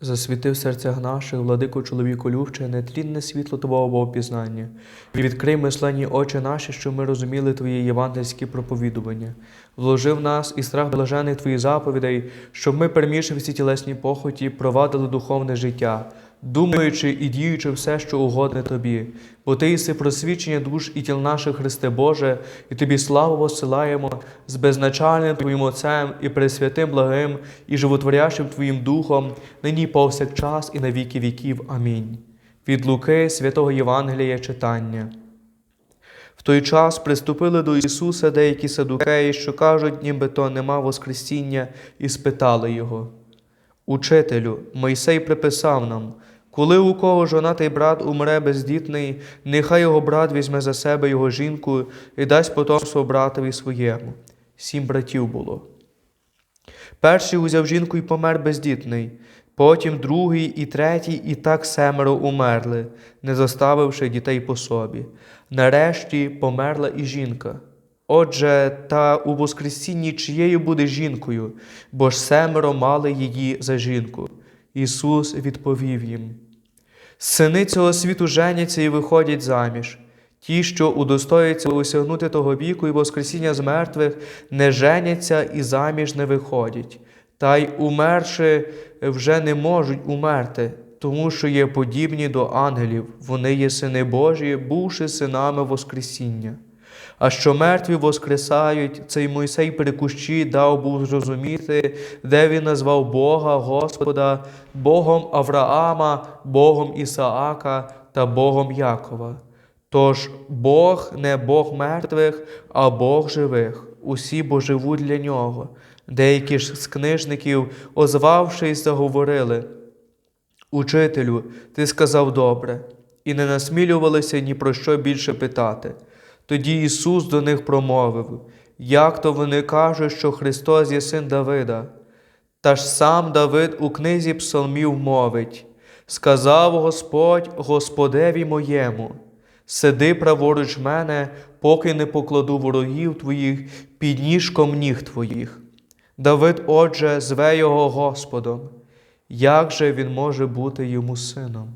Засвіти в серцях наших, владико чоловіку любче, нетлінне світло Твого Богопізнання. Відкрий мисленні очі наші, щоб ми розуміли Твої євангельські проповідування. Вложи в нас і страх блажених Твоїх заповідей, щоб ми, перемішивши всі тілесні похоті, провадили духовне життя, думаючи і діючи все, що угодне Тобі. Бо Ти єси просвічення душ і тіл наших, Христе Боже, і Тобі славу посилаємо з безначальним Твоїм Отцем і Пресвятим благим і животворящим Твоїм Духом, нині повсякчас і на віки віків. Амінь. Від Луки святого Євангелія читання. В той час приступили до Ісуса деякі садукеї, що кажуть, нібито нема Воскресіння, і спитали Його. Учителю, Мойсей приписав нам, коли у кого жонатий брат умре бездітний, нехай його брат візьме за себе його жінку і дасть потомство братові своєму. Сім братів було. Перший узяв жінку і помер бездітний, потім другий і третій, і так семеро умерли, не заставивши дітей по собі. Нарешті померла і жінка. Отже, та у Воскресінні чиєю буде жінкою, бо ж семеро мали її за жінку. Ісус відповів їм: Сини цього світу женяться і виходять заміж. Ті, що удостоюються осягнути того віку і Воскресіння з мертвих, не женяться і заміж не виходять, та й умерши вже не можуть умерти, тому що є подібні до ангелів, вони є сини Божі, бувши синами Воскресіння. А що мертві воскресають, цей Мойсей при кущі дав був зрозуміти, де він назвав Бога, Господа, Богом Авраама, Богом Ісаака та Богом Якова. Тож Бог не Бог мертвих, а Бог живих, усі бо живуть для нього. Деякі ж з книжників, озвавшись, заговорили. Учителю, ти сказав добре, і не насмілювалися ні про що більше питати. Тоді Ісус до них промовив, як то вони кажуть, що Христос є син Давида. Та ж сам Давид у книзі псалмів мовить: сказав Господь Господеві моєму, сиди праворуч мене, поки не покладу ворогів твоїх під ніжком ніг твоїх. Давид, отже, зве його Господом. Як же він може бути йому сином?